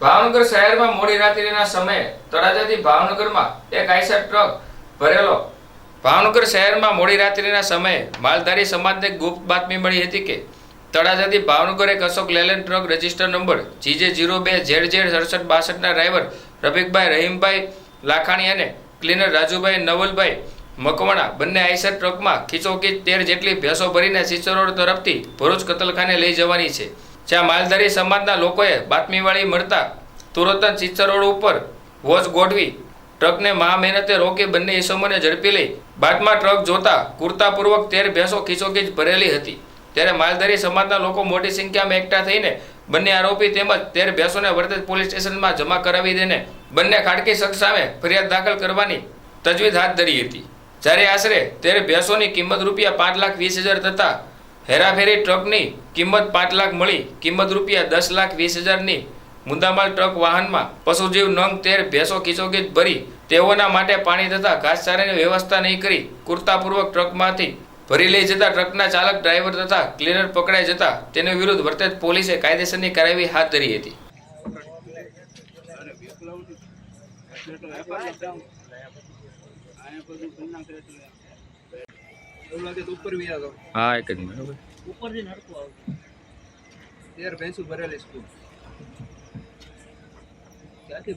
ભાવનગર શહેરમાં મોડી રાત્રિના સમયે તળાજાથી ભાવનગરમાં એક આઈસર ટ્રક ભરેલો. ભાવનગર શહેરમાં મોડી રાત્રિના સમયે માલધારી સમાજને ગુપ્ત બાતમી મળી હતી કે તળાજાથી ભાવનગર એક Ashok Leyland truck register number GJ zero બે ઝેડ ઝેડ સડસઠ બાસઠના ડ્રાઈવર રફીકભાઈ રહીમભાઈ લાખાણી અને ક્લીનર રાજુભાઈ નવલભાઈ મકવાણા બંને આઈસર ટ્રકમાં ખીચોખીચ તેર જેટલી ભેંસો ભરીને સિસરોડ તરફથી ભરૂચ કતલખાને લઈ જવાની છે. જ્યાં માલધારી સમાજના લોકોએ બાતમીવાળી મળતા તુરંત જ ઉપર વોચ ગોઠવી ટ્રકને મહા મહેનતે રોકી બંને ઈસમોને ઝડપી લઈ બાદમાં ટ્રક જોતા કુર્તાપૂર્વક તેર ભેંસો ખીચોખીચ ભરેલી હતી. ત્યારે માલધારી સમાજના લોકો મોટી સંખ્યામાં એકઠા થઈને બંને આરોપી તેમજ તેર ભેંસોને વર્તેજ પોલીસ સ્ટેશનમાં જમા કરાવી દઈને બંને ખાડકી શખ્સ સામે ફરિયાદ દાખલ કરવાની તજવીજ હાથ ધરી હતી. જ્યારે આશરે તેર ભેંસોની કિંમત રૂપિયા પાંચ લાખ વીસ હજાર થતા હેરાફેરી ટ્રકની કિંમત પાંચ લાખ મળી. કિંમત રૂપિયા દસ લાખ વીસ હજારની મુદ્દામાલ ટ્રક વાહનમાં પશુજીવ નંગ તેર ભેંસો ખીચોખીચ ભરી તેઓના માટે પાણી તથા ઘાસચારાની વ્યવસ્થા નહીં કરી કુર્તાપૂર્વક ટ્રકમાંથી ભરી લઈ જતા ટ્રકના ચાલક, ડ્રાઈવર તથા ક્લીનર પકડાઈ જતા તેની વિરુદ્ધ વર્તેજ પોલીસે કાયદેસરની કાર્યવાહી હાથ ધરી હતી. એવું લાગે તો ઉપર બી આગળ હા એક જ મિનિટ તેર ભેંસું ભરેલી સ્કૂલ ક્યાંથી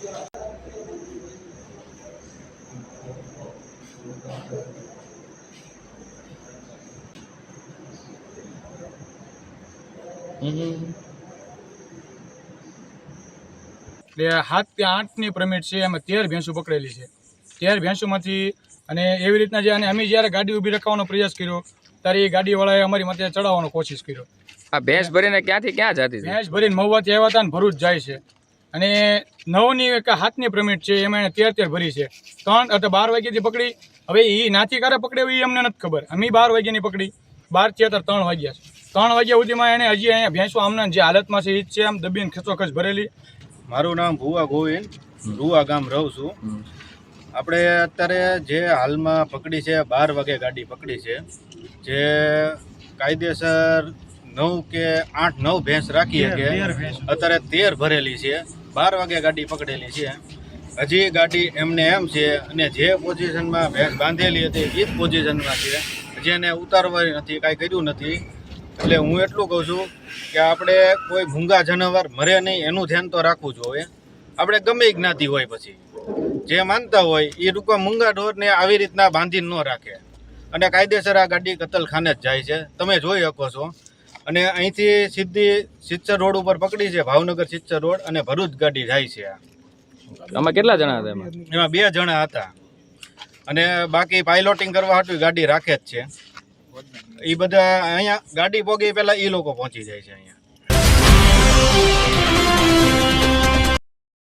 એટલે હાથ કે આઠની પ્રમિટ છે એમાં તેર ભેંસો પકડેલી છે. તેર ભેંસોમાંથી અને એવી રીતના જે અને અમે જ્યારે ગાડી ઊભી રખાવવાનો પ્રયાસ કર્યો ત્યારે એ ગાડીવાળાએ અમારી માથે ચડાવવાનો કોશિશ કર્યો. આ ભેંસ ભરીને ક્યાંથી ક્યાં જતી ભેંસ ભરીને મહુવાથી આવ્યા હતા ને ભરૂચ જાય છે. અને નવની એક હાથની પ્રમિટ છે એમાં એને તેર તેર ભરી છે. ત્રણ અથવા બાર વાગ્યાથી પકડી. હવે એ નાથી કારે પકડે એ અમને નથી ખબર. અમે બાર વાગ્યાની પકડી. બારથી અત્યારે ત્રણ વાગ્યા છે. ત્રણ વાગ્યા સુધીમાં એણે હજી અહીંયા ભેંસો આમના જે હાલતમાં છે એ જ છે. આમ દબીને ખચોખચ ભરેલી. મારું નામ ભુવા ગોવિંદ. રૂવા ગામ રહું છું. આપણે અત્યારે જે હાલમાં પકડી છે બાર વાગે ગાડી પકડી છે જે કાયદેસર નવ કે આઠ નવ ભેંસ રાખી તેર, કે તેર ભેંસ. અત્યારે તેર ભરેલી છે. બાર વાગે ગાડી પકડેલી છે. હજી ગાડી એમને એમ છે, અને જે પોઝિશનમાં ભેંસ બાંધેલી હતી એ જ પોઝિશનમાં છે. હજી એને ઉતારવાની નથી, કાંઈ કર્યું નથી. એટલે હું એટલું કહું છું કે આપણે કોઈ ભૂંગા જનાવર મરે નહીં, એનું ધ્યાન તો રાખવું જોઈએ. આપણે ગમે જ્ઞાતિ હોય પછી. જે માનતા હોય એ ટૂંકા મૂંગા ઢોરને આવી રીતના બાંધીને ન રાખે. અને કાયદેસર આ ગાડી કતલખાને જ જાય છે. તમે જોઈ શકો છો. અને અહીંથી સીધી સિચ્ચર રોડ ઉપર પકડી છે ભાવનગર સિચ્ચર રોડ અને ભરૂચ ગાડી જાય છે આમાં કેટલા જણા હતા એમાં? એમાં બે જણા હતા. અને બાકી પાઇલોટિંગ કરવા હતું ગાડી રાખે જ છે. એ બધા અહીંયા ગાડી પોગી પહેલાં એ લોકો પહોંચી જાય છે અહીંયા.